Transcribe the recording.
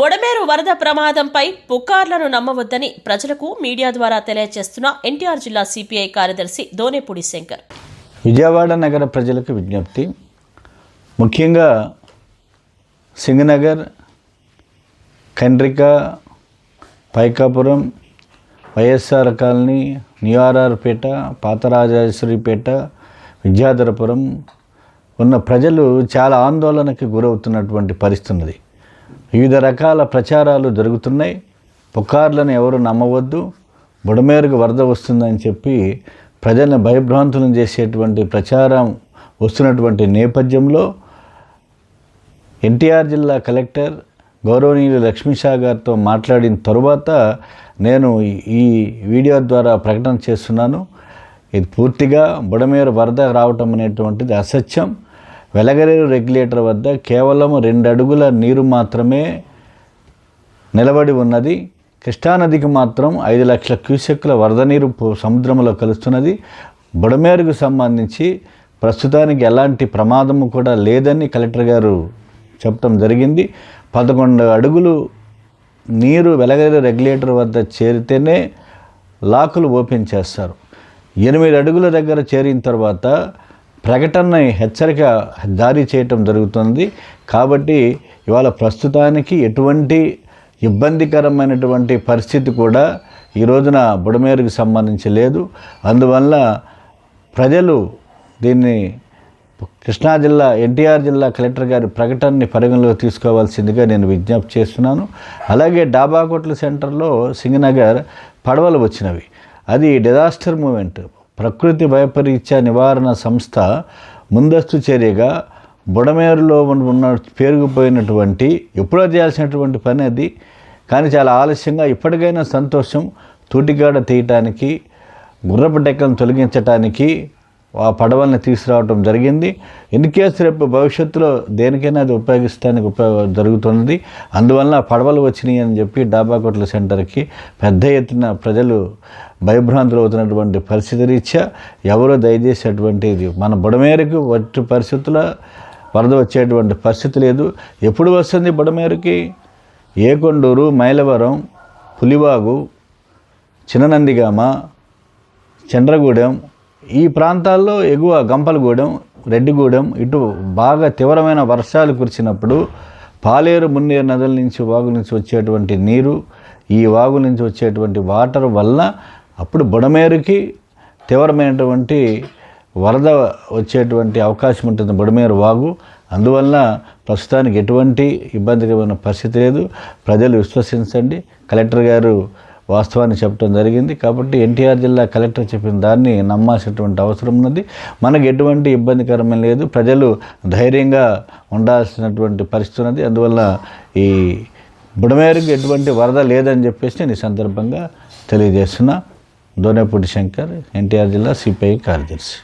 బొడమేరు వరద ప్రమాదంపై పుకార్లను నమ్మవద్దని ప్రజలకు మీడియా ద్వారా తెలియజేస్తున్న ఎన్టీఆర్ జిల్లా సిపిఐ కార్యదర్శి దోనేపూడి శంకర్. విజయవాడ నగర ప్రజలకు విజ్ఞప్తి. ముఖ్యంగా సింగనగర్ కండ్రిక పైకాపురం వైఎస్ఆర్ కాలనీ న్యూఆర్ఆర్పేట పాతరాజేశ్వరిపేట విద్యాధరపురం ఉన్న ప్రజలు చాలా ఆందోళనకి గురవుతున్నటువంటి పరిస్థితున్నది. వివిధ రకాల ప్రచారాలు జరుగుతున్నాయి. పుకార్లను ఎవరు నమ్మవద్దు. బుడమేరుకు వరద వస్తుందని చెప్పి ప్రజలను భయభ్రాంతులను చేసేటువంటి ప్రచారం వస్తున్నటువంటి నేపథ్యంలో ఎన్టీఆర్ జిల్లా కలెక్టర్ గౌరవనీయులు లక్ష్మీషా గారితో మాట్లాడిన తరువాత నేను ఈ వీడియో ద్వారా ప్రకటన చేస్తున్నాను. ఇది పూర్తిగా బుడమేరు వరద రావటం అనేటువంటిది అసత్యం. వెలగరేరు రెగ్యులేటర్ వద్ద కేవలం రెండు అడుగుల నీరు మాత్రమే నిలబడి ఉన్నది. కృష్ణానదికి మాత్రం ఐదు లక్షల క్యూసెక్కుల వరద నీరు సముద్రంలో కలుస్తున్నది. బుడమేరుకు సంబంధించి ప్రస్తుతానికి ఎలాంటి ప్రమాదము కూడా లేదని కలెక్టర్ గారు చెప్పడం జరిగింది. పదకొండు అడుగులు నీరు వెలగరేరు రెగ్యులేటర్ వద్ద చేరితేనే లాకులు ఓపెన్ చేస్తారు. ఎనిమిది అడుగుల దగ్గర చేరిన తర్వాత ప్రకటన హెచ్చరిక జారీ చేయటం జరుగుతుంది. కాబట్టి ఇవాళ ప్రస్తుతానికి ఎటువంటి ఇబ్బందికరమైనటువంటి పరిస్థితి కూడా ఈ రోజున బుడమేరుకు సంబంధించి లేదు. అందువల్ల ప్రజలు దీన్ని కృష్ణా జిల్లా ఎన్టీఆర్ జిల్లా కలెక్టర్ గారి ప్రకటనని పరిగణలోకి తీసుకోవాల్సిందిగా నేను విజ్ఞప్తి చేస్తున్నాను. అలాగే డాబాకోట్ల సెంటర్లో సింగనగర్ పడవలు వచ్చినవి. అది డిజాస్టర్ మూమెంట్ ప్రకృతి వైపరీత్య నివారణ సంస్థ ముందస్తు చర్యగా బుడమేరులో ఉన్న పేరుకుపోయినటువంటి ఎప్పుడో చేయాల్సినటువంటి పని అది. కానీ చాలా ఆలస్యంగా ఇప్పటికైనా సంతోషం తూటిగాడ తీయటానికి గుర్రపు డెక్కను తొలగించటానికి ఆ పడవల్ని తీసుకురావడం జరిగింది. ఇన్ కేస్ రేపు భవిష్యత్తులో దేనికైనా అది ఉపయోగిస్తానికి ఉపయోగ జరుగుతున్నది. అందువల్ల పడవలు వచ్చినాయి అని చెప్పి డాబాకోట్ల సెంటర్కి పెద్ద ఎత్తున ప్రజలు భయభ్రాంతులు అవుతున్నటువంటి పరిస్థితి రీత్యా ఎవరో దయచేసి అటువంటిది మన బుడమేరకు వట్టి పరిస్థితుల వరద వచ్చేటువంటి పరిస్థితి లేదు. ఎప్పుడు వస్తుంది బుడమేరుకి? ఏకొండూరు మైలవరం పులివాగు చిన్ననందిగామ చంద్రగూడెం ఈ ప్రాంతాల్లో ఎగువ గంపలగూడెం రెడ్డిగూడెం ఇటు బాగా తీవ్రమైన వర్షాలు కురిసినప్పుడు పాలేరు మున్నేరు నదుల నుంచి వాగు నుంచి వచ్చేటువంటి నీరు ఈ వాగు నుంచి వచ్చేటువంటి వాటర్ వల్ల అప్పుడు బుడమేరుకి తీవ్రమైనటువంటి వరద వచ్చేటువంటి అవకాశం ఉంటుంది బుడమేరు వాగు. అందువల్ల ప్రస్తుతానికి ఎటువంటి ఇబ్బందికరమైన పరిస్థితి లేదు. ప్రజలు విశ్వసించండి. కలెక్టర్ గారు వాస్తవాన్ని చెప్పడం జరిగింది. కాబట్టి ఎన్టీఆర్ జిల్లా కలెక్టర్ చెప్పిన దాన్ని నమ్మాల్సినటువంటి అవసరం ఉన్నది. మనకు ఎటువంటి ఇబ్బందికరమే లేదు. ప్రజలు ధైర్యంగా ఉండాల్సినటువంటి పరిస్థితి ఉన్నది. అందువల్ల ఈ బుడమేరుకు ఎటువంటి వరద లేదని చెప్పేసి నేను ఈ సందర్భంగా తెలియజేస్తున్నా. దోనేపూడి శంకర్ ఎన్టీఆర్ జిల్లా సిపిఐ కార్యదర్శి.